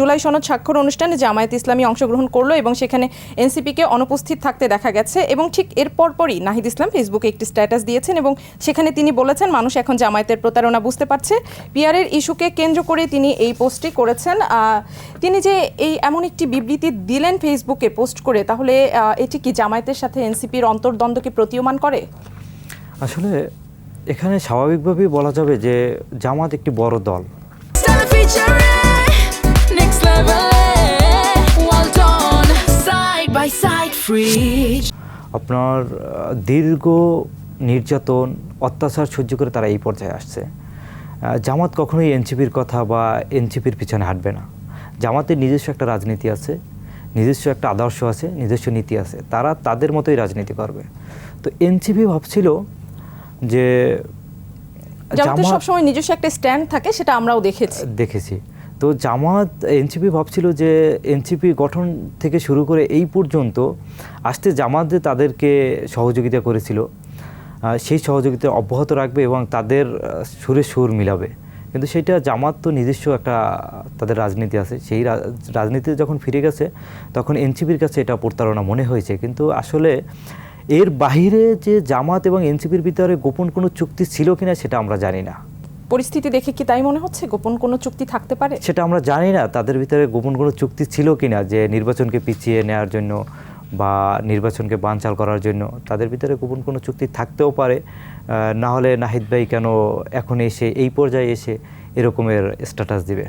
জুলাই সনদ স্বাক্ষর অনুষ্ঠানে জামায়াত ইসলামী অংশগ্রহণ করল এবং সেখানে এনসিপিকে অনুপস্থিত থাকতে দেখা গেছে এবং ঠিক এর পরপরই নাহিদ ইসলাম ফেসবুকে একটি স্ট্যাটাস দিয়েছেন এবং সেখানে তিনি বলেছেন মানুষ এখন জামায়াতের প্রতারণা বুঝতে পারছে। পিয়ারের ইস্যুকে কেন্দ্র করে তিনি এই পোস্টটি করেছেন। তিনি যে এই এমন একটি বিবৃতি দিলেন ফেসবুকে পোস্ট করে তাহলে এটি কি জামায়াতের সাথে এনসিপির অন্তর্দ্বন্দ্বকে প্রতীয়মান করে? আসলে এখানে স্বাভাবিকভাবেই বলা যাবে যে জামাত একটি বড় দল। আপনার দীর্ঘ নির্যাতন অত্যাচার সহ্য করে তারা এই পর্যায়ে আসছে। জামাত কখনোই এনসিপির কথা বা এনসিপির পিছনে হাঁটবে না। জামাতের নিজস্ব একটা রাজনীতি আছে নিজস্ব একটা আদর্শ আছে নিজস্ব নীতি আছে। তারা তাদের মতোই রাজনীতি করবে। তো এনসিপি ভাবছিল যে জামাতের জামাত- সবসময় নিজস্ব একটা স্ট্যান্ড থাকে সেটা আমরাও দেখেছি। দেখেছি। তো জামাত, এনসিপি ভাবছিল যে এনসিপি গঠন থেকে শুরু করে এই পর্যন্ত আসতে জামাত যে তাদেরকে সহযোগিতা করেছিল সেই সহযোগিতা অব্যাহত রাখবে এবং তাদের সুরে সুর মিলাবে। কিন্তু সেটা জামাত তো নিজস্ব একটা তাদের রাজনীতি আছে। সেই রাজনীতিতে যখন ফিরে গেছে, তখন এনসিপির কাছে এটা প্রতারণা মনে হয়েছে। কিন্তু আসলে এর বাহিরে যে জামাত এবং এনসিপির ভিতরে গোপন কোনো চুক্তি ছিল কিনা সেটা আমরা জানি না। পরিস্থিতি দেখে কি তাই মনে হচ্ছে? গোপন কোনো চুক্তি থাকতে পারে? সেটা আমরা জানি না, তাদের ভিতরে গোপন কোনো চুক্তি ছিল কি না যে নির্বাচনকে পিছিয়ে নেওয়ার জন্য বা নির্বাচনকে বানচাল করার জন্য। তাদের ভিতরে গোপন কোনো চুক্তি থাকতেও পারে। না হলে নাহিদ ভাই কেন এখন এসে, এই পর্যায়ে এসে এরকমের স্ট্যাটাস দিবে?